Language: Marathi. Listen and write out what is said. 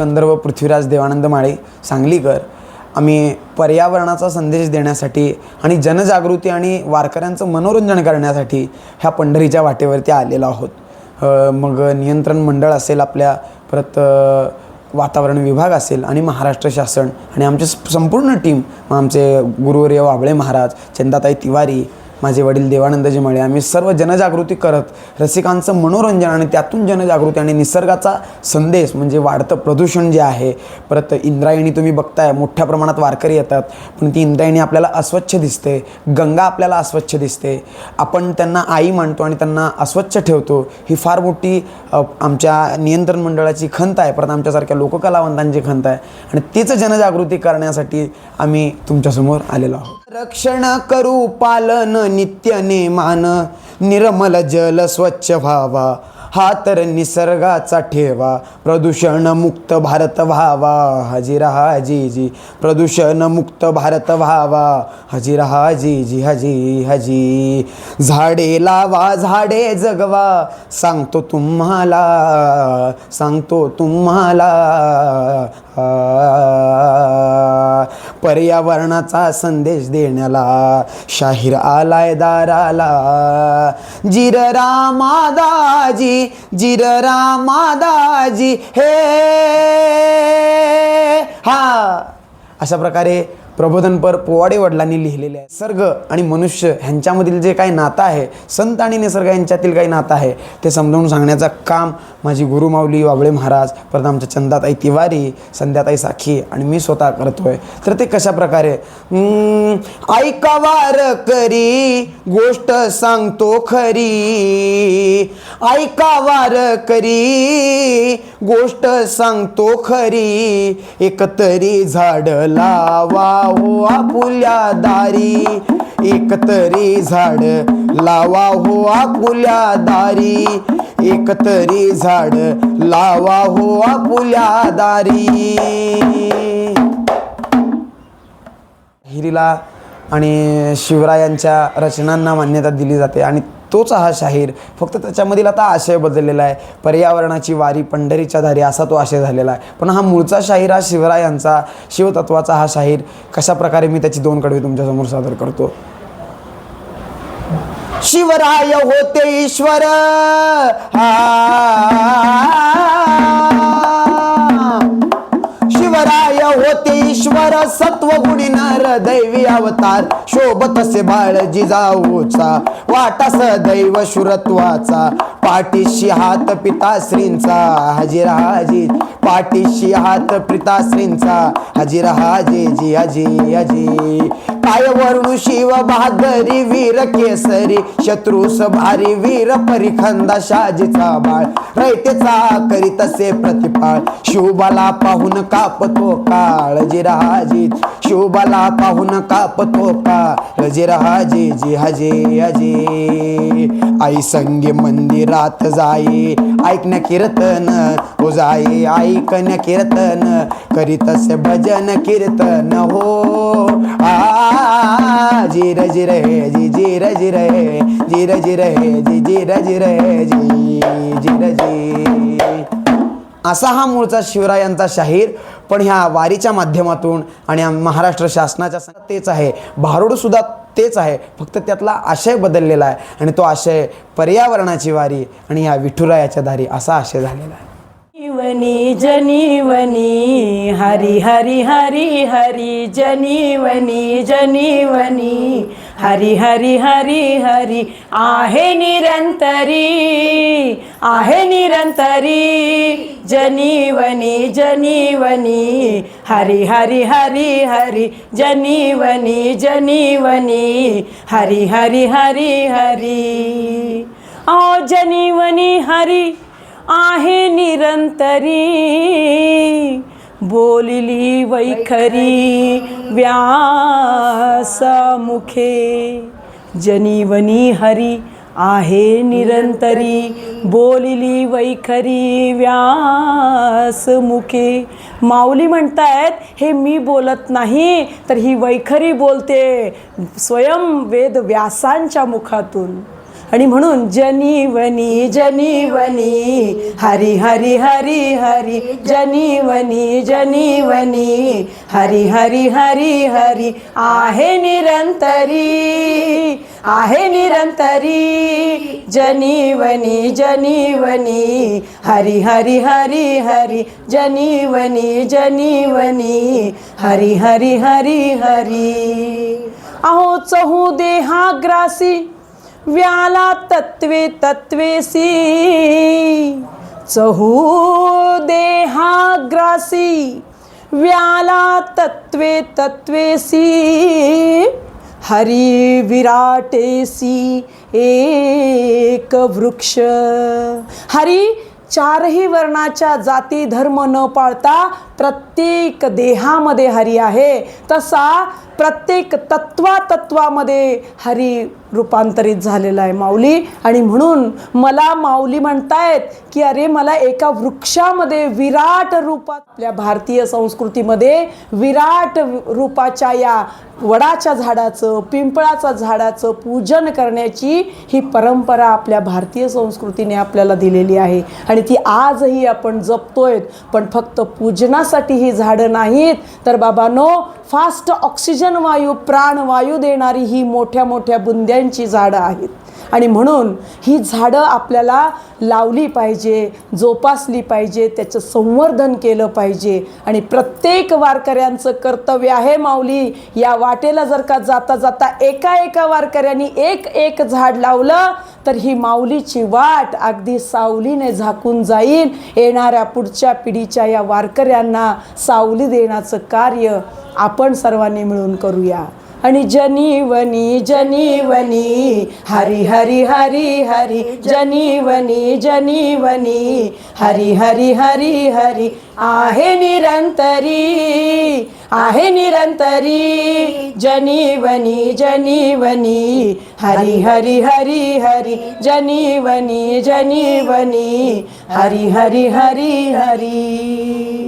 गंधर्व पृथ्वीराज देवानंद माळे सांगलीकर आम्ही पर्यावरणाचा संदेश देण्यासाठी आणि जनजागृती आणि वारकऱ्यांचं मनोरंजन करण्यासाठी ह्या पंढरीच्या वाटेवरती आलेलो आहोत. मग नियंत्रण मंडळ असेल आपल्या परत वातावरण विभाग असेल आणि महाराष्ट्र शासन आणि आमचे संपूर्ण टीम मग आमचे गुरुवर्य वाबळे महाराज चंदाताई तिवारी माझे वडील देवानंदजी मळे. आम्ही सर्व जनजागृती करत रसिकांचं मनोरंजन आणि त्यातून जनजागृती आणि निसर्गाचा संदेश म्हणजे वाढतं प्रदूषण जे आहे परत इंद्रायणी तुम्ही बघताय मोठ्या प्रमाणात वारकरी येतात पण ती इंद्रायणी आपल्याला अस्वच्छ दिसते गंगा आपल्याला अस्वच्छ दिसते. आपण त्यांना आई मानतो आणि त्यांना अस्वच्छ ठेवतो. ही फार मोठी आमच्या नियंत्रण मंडळाची खंत आहे परत आमच्यासारख्या लोककलावंतांची खंत आहे. आणि तीच जनजागृती करण्यासाठी आम्ही तुमच्यासमोर आलेलो आहोत. रक्षण करू पालन नित्य नेमान. निर्मल जल स्वच्छ व्हावा. हा तर निसर्गाचा ठेवा. प्रदूषण मुक्त भारत व्हावा. हजिरा हाजी जी. प्रदूषण मुक्त भारत व्हावा. हजिरा हाजी जी. हजी हजी. झाडे लावा झाडे जगवा. सांगतो तुम्हाला सांगतो तुम्हाला. पर्यावरणाचा संदेश देण्याला शाहीर आलाय दाराला. जिर रामादाजी जिर रामादाजी हे! हा. अशा प्रकारे प्रबोधनपर पोवाडे वडिलांनी लिहिलेले आहे. सर्ग आणि मनुष्य ह्यांच्यामधील जे काही नातं आहे संत आणि निसर्ग यांच्यातील काही नातं आहे ते समजावून सांगण्याचं काम माझी गुरुमाऊली वाबळे महाराज परत आमच्या चंदाताई तिवारी संध्याताई साखी आणि मी स्वतः करतोय. तर ते कशा प्रकारे? ऐका वार करी गोष्ट सांगतो खरी. ऐका वार करी गोष्ट सांगतो खरी. एकतरी झाड लावा. हो आपुल्या दारी. एकतरी झाड लावा हो आपुल्या दारी. एकतरी झाड लावा हो आपुल्या दारी. हिरीला आणि शिवरायांच्या रचनांना मान्यता दिली जाते आणि तोच हा शाहीर. फक्त त्याच्यामधील आता आशय बदललेला आहे. पर्यावरणाची वारी पंढरीच्या दारी असा तो आशय झालेला आहे. पण हा मूळचा शाहीर हा शिवरायांचा शिवतत्वाचा हा शाहीर कशाप्रकारे मी त्याची दोन कडवी तुमच्यासमोर सादर करतो? शिवराय होते ईश्वर. शिवराय होते ईश्वर. सत्व गुणी नर दैवी अवतार शोभत असे बाळ जिजाऊचा वाटा सदैव शुरत्वाचा पाठीशी हात पिताश्रींचा हजिरा हाजी पाठीशी हात पिताश्रींचा हजिरा हाजी जी हजी हजी काय वरुण शिव बहादरी वीर केसरी शत्रूस भारी वीर परिखंदा शाजीचा बाळ रयतेचा करीत असे प्रतिपाळ शिवबाला पाहून कापतो काळ जिराजीत शिवबाला पाहून कापतो काळ जिराजी जे हजे हजे. आई संगे मंदिरात जाई. ऐकण्या कीर्तन हो जाई. ऐकण्या कीर्तन करीत असे भजन कीर्तन हो. आ जिर जिर हे जी जिर जिर हे. जिर जिर हे जी जिर जिर हे जी जिर जी असा हा मूळचा शिवरायांचा शाहीर पण ह्या वारीच्या माध्यमातून आणि महाराष्ट्र शासनाच्या तेच आहे. भारुडसुद्धा तेच आहे. फक्त त्यातला आशय बदललेला आहे आणि तो आशय पर्यावरणाची वारी आणि या विठुरायाच्या दारी असा आशय झालेला आहे. जनीवनी जनीवनी हरी हरी हरी हरी जनीवनी जनीवनी. हरी हरी. हरी हरी आहे निरंतरी आहे निरंतरी. जनीवनी जनीवनी. हरी हरी हरी हरी. जनीवनी जनीवनी. हरी हरी हरी हरी. ओ जनीवनी हरी. आहे निरंतरी. बोलिली वैखरी व्यासमुखे जनीवनी हरी आहे निरंतरी. बोलिली वैखरी व्यासमुखे. माऊली म्हणतायत हे मी बोलत नाही तर ही वैखरी बोलते स्वयं वेद व्यासांच्या मुखातून. आणि म्हणून जनीवनी जनीवनी हरी हरी हरी हरी जनीवनी जनीवनी हरी हरी हरी हरी आहे निरंतरी आहे निरंतरी जनीवनी जनीवनी हरी हरी हरी हरी जनीवनी जनीवनी हरी हरी हरी हरी अहो चहू देहाग्रासी व्याला तत्वे तत्वेसी. चहू देहाग्रासी. व्याला तत्वे तत्वेसी. हरी विराटेसी. एक वृक्ष. हरी चारही वर्णाच्या जाती धर्म न पाळता प्रत्येक देहामध्ये हरी आहे तसा प्रत्येक तत्वातत्वामध्ये हरी रूपांतरित झालेला आहे माऊली. आणि म्हणून मला माऊली म्हणतायत की अरे मला एका वृक्षामध्ये विराट रूपात आपल्या भारतीय संस्कृतीमध्ये विराट रूपाच्या या वडाच्या झाडाचं पिंपळाच्या झाडाचं पूजन करण्याची ही परंपरा आपल्या भारतीय संस्कृतीने आपल्याला दिलेली आहे. आणि ती आजही आपण जपतोय पण फक्त पूजनासाठी ही झाडं नाहीत. तर बाबांनो फास्ट ऑक्सिजन वायू प्राणवायू देणारी ही मोठ्या मोठ्या बुंद्यांची झाडं आहेत. आणि म्हणून ही झाडं आपल्याला लावली पाहिजे जोपासली पाहिजे त्याचं संवर्धन केलं पाहिजे. आणि प्रत्येक वारकऱ्यांचं कर्तव्य आहे माऊली या वाटेला जर का जाता जाता एका एका वारकऱ्यांनी एक एक झाड लावलं तर ही माऊलीची वाट अगदी सावलीने झाकून जाईल. येणाऱ्या पुढच्या पिढीच्या या वारकऱ्यांना सावली देण्याचं कार्य आपण सर्वांनी मिळून करूया. आणि जनीवनी जनीवनी हरी हरी हरी हरी जनीवनी जनीवनी हरी हरी हरी हरी आहे निरंतरी. आहे निरंतरी. जनीवनी जनीवनी हरी हरी हरी हरी. जनीवनी जनीवनी हरी हरी हरी हरी.